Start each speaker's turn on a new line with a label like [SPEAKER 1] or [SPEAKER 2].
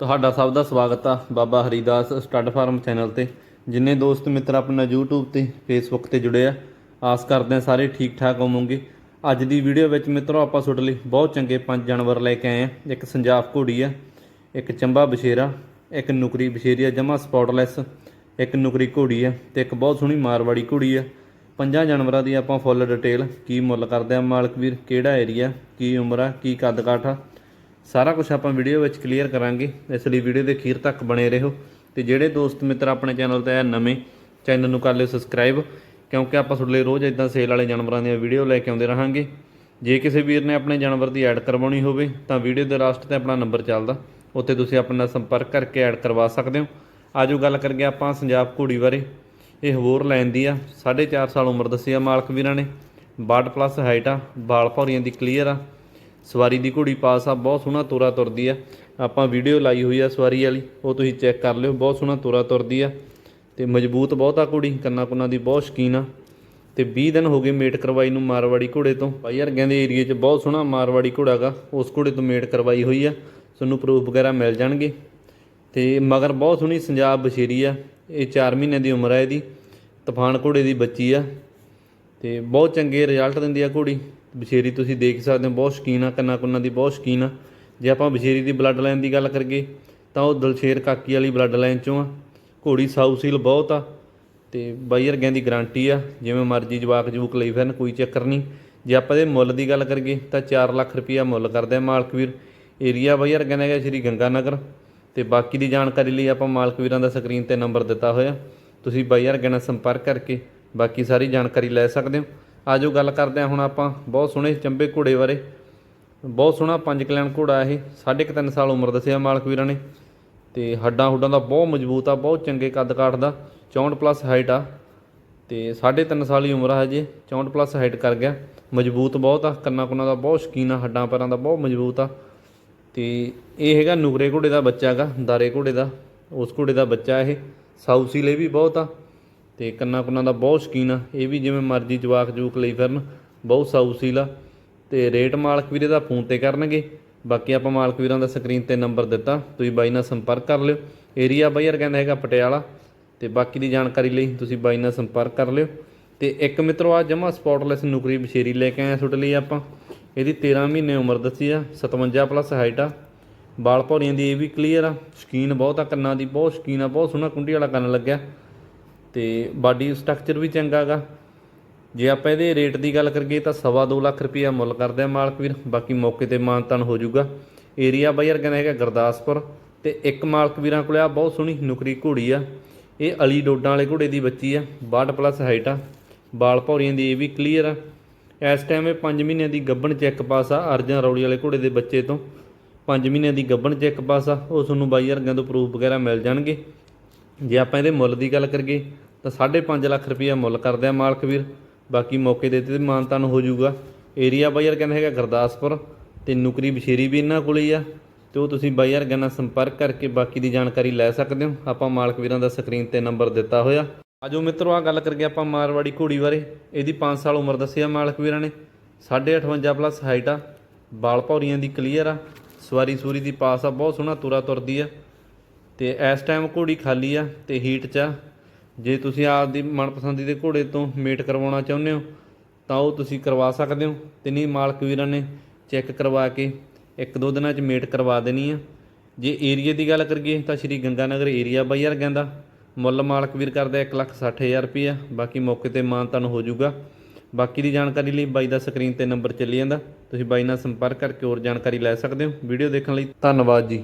[SPEAKER 1] ਤੁਹਾਡਾ ਸਭ ਦਾ ਸਵਾਗਤ ਆ Baba Haridas stud farm channel ਤੇ। ਜਿੰਨੇ ਦੋਸਤ ਮਿੱਤਰ ਆਪਣਾ YouTube ਤੇ, Facebook ਤੇ ਜੁੜੇ ਆ, ਆਸ ਕਰਦੇ ਆ ਸਾਰੇ ਠੀਕ ਠਾਕ ਹੋਵੋਗੇ। ਅੱਜ ਦੀ ਵੀਡੀਓ ਵਿੱਚ ਮਿੱਤਰੋ ਆਪਾਂ ਤੁਹਾਡੇ ਲਈ ਬਹੁਤ ਚੰਗੇ ਪੰਜ ਜਾਨਵਰ ਲੈ ਕੇ ਆਏ ਆ। ਇੱਕ ਸੰਜਾਫ ਘੋੜੀ ਆ, ਇੱਕ ਚੰਬਾ ਬਸ਼ੇਰਾ ਇੱਕ ਨੁਕਰੀ ਬਸ਼ੇਰੀ ਆ ਜਮਾ ਸਪੌਟਲੈਸ ਇੱਕ ਨੁਕਰੀ ਘੋੜੀ ਆ ਤੇ ਇੱਕ ਬਹੁਤ ਸੋਹਣੀ ਮਾਰਵਾੜੀ ਘੋੜੀ ਆ। ਪੰਜਾਂ ਜਾਨਵਰਾਂ ਦੀ ਆਪਾਂ ਫੁੱਲ ਡਿਟੇਲ ਕੀ ਮੁੱਲ ਕਰਦੇ ਆ, ਮਾਲਕ ਵੀਰ ਕਿਹੜਾ ਏਰੀਆ ਕੀ ਉਮਰ ਆ, ਕੀ ਕੱਦ ਕਾਠ ਆ। ਸਾਰਾ ਕੁਝ ਆਪਾਂ ਵੀਡੀਓ ਵਿੱਚ ਕਲੀਅਰ ਕਰਾਂਗੇ। ਇਸ ਲਈ ਵੀਡੀਓ ਦੇ ਅਖੀਰ ਤੱਕ ਬਣੇ ਰਹੋ। ਤੇ ਜਿਹੜੇ ਦੋਸਤ ਮਿੱਤਰ ਆਪਣੇ ਚੈਨਲ ਤੇ ਆ ਨਵੇਂ ਚੈਨਲ ਨੂੰ ਕਰ ਲਿਓ ਸਬਸਕ੍ਰਾਈਬ ਕਿਉਂਕਿ ਆਪਾਂ ਤੁਹਾਡੇ ਲਈ ਰੋਜ਼ ਇਦਾਂ ਸੇਲ ਵਾਲੇ ਜਾਨਵਰਾਂ ਦੀਆਂ ਵੀਡੀਓ ਲੈ ਕੇ ਆਉਂਦੇ ਰਹਾਂਗੇ। ਜੇ ਕਿਸੇ ਵੀਰ ਨੇ ਆਪਣੇ ਜਾਨਵਰ ਦੀ ਐਡ ਕਰਵਾਉਣੀ ਹੋਵੇ, ਤਾਂ ਵੀਡੀਓ ਦੇ ਲਾਸਟ ਤੇ ਆਪਣਾ ਨੰਬਰ ਚੱਲਦਾ। ਉੱਥੇ ਤੁਸੀਂ ਆਪਣੇ ਨਾਲ ਸੰਪਰਕ ਕਰਕੇ ਐਡ ਕਰਵਾ ਸਕਦੇ ਹੋ। ਆਜੋ ਗੱਲ ਕਰੀਏ ਆਪਾਂ ਸੰਜਾਬ ਘੋੜੀ ਬਾਰੇ। ਇਹ ਹੋਰ ਲੈਣ ਦੀ ਆ 4.5 ਸਾਲ ਉਮਰ ਦੱਸੀ ਆ ਮਾਲਕ ਵੀਰਾਂ ਨੇ। 62 ਪਲੱਸ ਹਾਈਟ ਆ ਬਾਲ ਭੌਰੀਆਂ ਦੀ ਕਲੀਅਰ ਆ। ਸਵਾਰੀ ਦੀ ਘੋੜੀ ਪਾਸ ਆ, ਬਹੁਤ ਸੋਹਣਾ ਤੋਰਾ ਤੁਰਦੀ ਆ। ਆਪਾਂ ਵੀਡੀਓ ਲਾਈ ਹੋਈ ਆ ਸਵਾਰੀ ਵਾਲੀ, ਉਹ ਤੁਸੀਂ ਚੈੱਕ ਕਰ ਲਿਓ, ਬਹੁਤ ਸੋਹਣਾ ਤੋਰਾ ਤੁਰਦੀ ਆ। ਤੇ ਮਜ਼ਬੂਤ ਬਹੁਤ ਆ ਘੋੜੀ, ਕੰਨਾ ਕੁੰਨਾ ਦੀ ਬਹੁਤ ਸ਼ਕੀਨ ਆ। ਤੇ 20 ਦਿਨ ਹੋ ਗਏ ਮੇਟ ਕਰਵਾਈ ਨੂੰ ਮਾਰਵਾੜੀ ਘੋੜੇ ਤੋਂ। ਭਾਈ ਯਾਰ ਦੇ ਏਰੀਏ 'ਚ ਬਹੁਤ ਸੋਹਣਾ ਮਾਰਵਾੜੀ ਘੋੜਾ ਗਾ, ਉਸ ਘੋੜੇ ਤੋਂ ਮੇਟ ਕਰਵਾਈ ਹੋਈ ਆ। ਤੁਹਾਨੂੰ ਪ੍ਰੂਫ ਵਗੈਰਾ ਮਿਲ ਜਾਣਗੇ। ਤੇ ਮਗਰ ਬਹੁਤ ਸੋਹਣੀ ਸੰਜਾਬ ਬਸ਼ੇਰੀ ਆ, ਇਹ 4 ਮਹੀਨੇ ਦੀ ਉਮਰ ਆ ਇਹਦੀ। ਤੂਫਾਨ ਘੋੜੇ ਦੀ ਬੱਚੀ ਆ। ਤੇ ਬਹੁਤ ਚੰਗੇ ਰਿਜ਼ਲਟ ਦਿੰਦੀ ਆ ਘੋੜੀ। ਬਛੇਰੀ ਤੁਸੀਂ ਦੇਖ ਸਕਦੇ ਹੋ, ਬਹੁਤ ਸ਼ਕੀਨ ਆ, ਕੰਨਾ ਕੁੰਨਾ ਦੀ ਬਹੁਤ ਸ਼ਕੀਨ ਆ। ਜੇ ਆਪਾਂ ਬਸ਼ੇਰੀ ਦੀ ਬਲੱਡ ਲਾਈਨ ਦੀ ਗੱਲ ਕਰੀਏ, ਤਾਂ ਉਹ ਦਲਸ਼ੇਰ ਕਾਕੀ ਵਾਲੀ ਬਲੱਡ ਲਾਈਨ ਚੋਂ ਆ। ਘੋੜੀ ਸਾਊ ਸੀਲ ਬਹੁਤ ਆ ਤੇ ਬਾਈ ਵਰਗਿਆਂ ਦੀ ਗਾਰੰਟੀ ਆ, ਜਿਵੇਂ ਮਰਜ਼ੀ ਜਵਾਕ ਜਵੂਕ ਲਈ ਫਿਰਨ, ਕੋਈ ਚੱਕਰ ਨਹੀਂ। ਜੇ ਆਪਾਂ ਇਹਦੇ ਮੁੱਲ ਦੀ ਗੱਲ ਕਰੀਏ, ਤਾਂ 4 ਲੱਖ ਰੁਪਈਆ ਮੁੱਲ ਕਰਦੇ ਆ ਮਾਲਕ ਵੀਰ। ਏਰੀਆ ਬਾਈ ਵਰਗਿਆਂ ਦਾ ਹੈਗਾ ਸ਼੍ਰੀ ਗੰਗਾ ਨਗਰ ਤੇ ਬਾਕੀ ਦੀ ਜਾਣਕਾਰੀ ਲਈ ਆਪਾਂ ਮਾਲਕਵੀਰਾਂ ਦਾ ਸਕਰੀਨ ਤੇ ਨੰਬਰ ਦਿੱਤਾ ਹੋਇਆ। ਤੁਸੀਂ ਬਾਈ ਵਰਗਿਆਂ ਨਾਲ ਸੰਪਰਕ ਕਰਕੇ ਬਾਕੀ ਸਾਰੀ ਜਾਣਕਾਰੀ ਲੈ ਸਕਦੇ ਹੋ। ਆਜੋ ਗੱਲ ਕਰਦੇ ਹਾਂ ਹੁਣ ਆਪਾਂ। ਬਹੁਤ ਸੋਹਣੇ ਚੰਬੇ ਘੋੜੇ ਬਾਰੇ। ਬਹੁਤ ਸੋਹਣਾ ਪੰਜ ਕਲਿਆਣ ਘੋੜਾ ਇਹ। ਸਾਢੇ ਕੁ ਤਿੰਨ ਸਾਲ ਉਮਰ ਦੱਸਿਆ ਮਾਲਕ ਵੀਰਾਂ ਨੇ। ਤੇ ਹੱਡਾਂ ਹੁੱਡਾਂ ਦਾ ਬਹੁਤ ਮਜ਼ਬੂਤ ਆ, ਬਹੁਤ ਚੰਗੇ ਕੱਦ ਕਾਠ ਦਾ। 64 ਪਲੱਸ ਹਾਈਟ ਆ। ਤੇ ਸਾਢੇ ਤਿੰਨ ਸਾਲ ਹੀ ਉਮਰ ਆ ਹਜੇ। 64 ਪਲੱਸ ਹਾਈਟ ਕਰ ਗਿਆ। ਮਜ਼ਬੂਤ ਬਹੁਤ ਆ। ਕੰਨਾਂ ਕੁੰਨਾ ਦਾ ਬਹੁਤ ਸ਼ਕੀਨ ਆ, ਹੱਡਾਂ ਪੈਰਾਂ ਦਾ ਬਹੁਤ ਮਜ਼ਬੂਤ ਆ। ਤੇ ਇਹ ਹੈਗਾ ਨੁਗਰੇ ਘੋੜੇ ਦਾ ਬੱਚਾ ਹੈਗਾ, ਦਾਰੇ ਘੋੜੇ ਦਾ। ਉਸ ਘੋੜੇ ਦਾ ਬੱਚਾ ਇਹ। ਸਾਊਸੀਲੇ ਵੀ ਬਹੁਤ ਆ। ਤੇ ਕੰਨਾ ਕੁੰਨਾ ਦਾ ਬਹੁਤ ਸ਼ਕੀਨ ਆ। ਇਹ ਵੀ ਜਿਵੇਂ ਮਰਜ਼ੀ ਜਵਾਕ ਜੂਕ ਲਈ ਫਿਰਨ, ਬਹੁਤ ਸਾਊਸੀਲ ਆ। ਤੇ ਰੇਟ ਮਾਲਕ ਵੀਰੇ ਦਾ ਫੋਨ ਤੇ ਕਰਨਗੇ। ਬਾਕੀ ਆਪਾਂ ਮਾਲਕ ਵੀਰਾਂ ਦਾ ਸਕਰੀਨ ਤੇ ਨੰਬਰ ਦਿੱਤਾ, ਤੁਸੀਂ ਬਾਈ ਨਾਲ ਸੰਪਰਕ ਕਰ ਲਿਓ। ਏਰੀਆ ਬਾਈ ਯਾਰ ਕਹਿੰਦਾ ਹੈਗਾ ਪਟਿਆਲਾ। ਤੇ ਬਾਕੀ ਦੀ ਜਾਣਕਾਰੀ ਲਈ ਤੁਸੀਂ ਬਾਈ ਨਾਲ ਸੰਪਰਕ ਕਰ ਲਿਓ। ਤੇ ਇੱਕ ਮਿੱਤਰੋ, ਆ ਜਮਾ ਸਪੌਟਲੈਸ ਨੁਕਰੀ ਬਸ਼ੇਰੀ ਲੈ ਕੇ ਆਇਆ ਆ ਤੁਹਾਡੇ ਲਈ ਆਪਾਂ। ਇਹਦੀ 13 ਮਹੀਨੇ ਉਮਰ ਦੱਸੀ ਆ 57 ਪਲੱਸ ਹਾਈਟ ਆ। ਬਾਲ ਭੌਰੀਆਂ ਦੀ ਇਹ ਵੀ ਕਲੀਅਰ ਆ। ਸ਼ਕੀਨ ਬਹੁਤ ਆ, ਕੰਨਾਂ ਦੀ ਬਹੁਤ ਸ਼ਕੀਨ ਆ, ਬਹੁਤ ਸੋਹਣਾ ਕੁੰਡੀ ਵਾਲਾ ਕੰਨ ਲੱਗਿਆ। ਤੇ ਬਾਡੀ ਸਟਰਕਚਰ ਵੀ ਚੰਗਾ ਗਾ। ਜੇ ਆਪਾਂ ਇਹਦੇ ਰੇਟ ਦੀ ਗੱਲ ਕਰੀਏ ਤਾਂ ਸਵਾ ਦੋ ਲੱਖ ਰੁਪਈਆ ਮੁੱਲ ਕਰਦੇ ਆ ਮਾਲਕ ਵੀਰ। ਬਾਕੀ ਮੌਕੇ ਤੇ ਮਾਨਤਨ ਹੋ ਜਾਊਗਾ। ਏਰੀਆ ਬਾਈ ਯਾਰ ਕਹਿੰਦਾ ਹੈਗਾ ਗੁਰਦਾਸਪੁਰ ਤੇ ਇੱਕ ਮਾਲਕ ਵੀਰਾਂ ਕੋਲ ਆ, ਬਹੁਤ ਸੋਹਣੀ ਨੁਕਰੀ ਘੋੜੀ ਆ। ਇਹ ਅਲੀ ਡੋਡਾਂ ਵਾਲੇ ਘੋੜੇ ਦੀ ਬੱਚੀ ਆ 62 ਪਲੱਸ ਹਾਈਟ ਆ। ਬਾਲ ਭੌਰੀਆਂ ਦੀ ਇਹ ਵੀ ਕਲੀਅਰ ਆ। ਇਸ ਟਾਈਮ ਇਹ 5 ਮਹੀਨਿਆਂ ਦੀ ਗੱਭਣ ਚੈੱਕ ਪਾਸ ਆ, ਅਰਜਨ ਰੌਲੀ ਵਾਲੇ ਘੋੜੇ ਦੇ ਬੱਚੇ ਤੋਂ। 5 ਮਹੀਨਿਆਂ ਦੀ ਗੱਭਣ ਚੈੱਕ ਪਾਸ ਆ, ਉਹ ਤੁਹਾਨੂੰ ਬਾਈ ਵਰਗਿਆਂ ਤੋਂ ਪ੍ਰੂਫ ਵਗੈਰਾ ਮਿਲ ਜਾਣਗੇ। ਜੇ ਆਪਾਂ ਇਹਦੇ ਮੁੱਲ ਦੀ ਗੱਲ ਕਰੀਏ, ਤਾਂ 5.5 ਲੱਖ ਰੁਪਈਆ ਮੁੱਲ ਕਰਦੇ ਆ ਮਾਲਕ ਵੀਰ। ਬਾਕੀ ਮੌਕੇ ਦੇ ਤੇ ਮਾਨਤਾਨ ਹੋ ਜਾਊਗਾ। ਏਰੀਆ ਬਾਈ ਯਾਰ ਕਹਿੰਦਾ ਹੈਗਾ ਗੁਰਦਾਸਪੁਰ ਤੇ ਨੁਕਰੀ ਬਸ਼ੇਰੀ ਵੀ ਇਹਨਾਂ ਕੋਲੇ ਹੀ ਆ। ਤੇ ਉਹ ਤੁਸੀਂ ਬਾਈ ਯਾਰ ਨਾਲ ਸੰਪਰਕ ਕਰਕੇ ਬਾਕੀ ਦੀ ਜਾਣਕਾਰੀ ਲੈ ਸਕਦੇ ਹੋ। ਆਪਾਂ ਮਾਲਕ ਵੀਰਾਂ ਦਾ ਸਕਰੀਨ ਤੇ ਨੰਬਰ ਦਿੱਤਾ ਹੋਇਆ। ਆਜੋ ਮਿੱਤਰੋ ਆ ਗੱਲ ਕਰਕੇ ਆਪਾਂ ਮਾਰਵਾੜੀ ਘੋੜੀ ਬਾਰੇ। ਇਹਦੀ 5 ਸਾਲ ਉਮਰ ਦੱਸਿਆ ਮਾਲਕ ਵੀਰਾਂ ਨੇ। 58 ਪਲੱਸ ਹਾਈਟ ਆ। ਬਾਲ ਭੌਰੀਆਂ ਦੀ ਕਲੀਅਰ ਆ। ਸਵਾਰੀ ਸੂਰੀ ਦੀ ਪਾਸ ਆ। ਬਹੁਤ ਸੋਹਣਾ ਤੁਰਾ ਤੁਰਦੀ ਆ। ਤੇ ਇਸ ਟਾਈਮ ਘੋੜੀ ਖਾਲੀ ਆ ਤੇ ਹੀਟ 'ਚ ਆ। ਜੇ ਤੁਸੀਂ ਆਪਦੀ ਮਨਪਸੰਦੀ ਦੇ ਘੋੜੇ ਤੋਂ ਮੇਟ ਕਰਵਾਉਣਾ ਚਾਹੁੰਦੇ ਹੋ, ਤਾਂ ਉਹ ਤੁਸੀਂ ਕਰਵਾ ਸਕਦੇ ਹੋ। ਤੇ ਨਹੀਂ, ਮਾਲਕ ਵੀਰਾਂ ਨੇ ਚੈੱਕ ਕਰਵਾ ਕੇ ਇੱਕ ਦੋ ਦਿਨਾਂ 'ਚ ਮੇਟ ਕਰਵਾ ਦੇਣੀ ਆ। ਜੇ ਏਰੀਆ ਦੀ ਗੱਲ ਕਰੀਏ ਤਾਂ ਸ਼੍ਰੀ ਗੰਗਾਨਗਰ ਏਰੀਆ ਬਾਈ ਯਾਰ ਕਹਿੰਦਾ, ਮੁੱਲ ਮਾਲਕ ਵੀਰ ਕਰਦਾ 160000 ਰੁਪਈਆ ਬਾਕੀ ਮੌਕੇ ਤੇ ਮਾਨਤਨ ਹੋ ਜਾਊਗਾ। ਬਾਕੀ ਦੀ ਜਾਣਕਾਰੀ ਲਈ ਬਾਈ ਦਾ ਸਕਰੀਨ ਤੇ ਨੰਬਰ ਚੱਲੀ ਜਾਂਦਾ। ਤੁਸੀਂ ਬਾਈ ਨਾਲ ਸੰਪਰਕ ਕਰਕੇ ਹੋਰ ਜਾਣਕਾਰੀ ਲੈ ਸਕਦੇ ਹੋ। ਵੀਡੀਓ ਦੇਖਣ ਲਈ ਧੰਨਵਾਦ ਜੀ।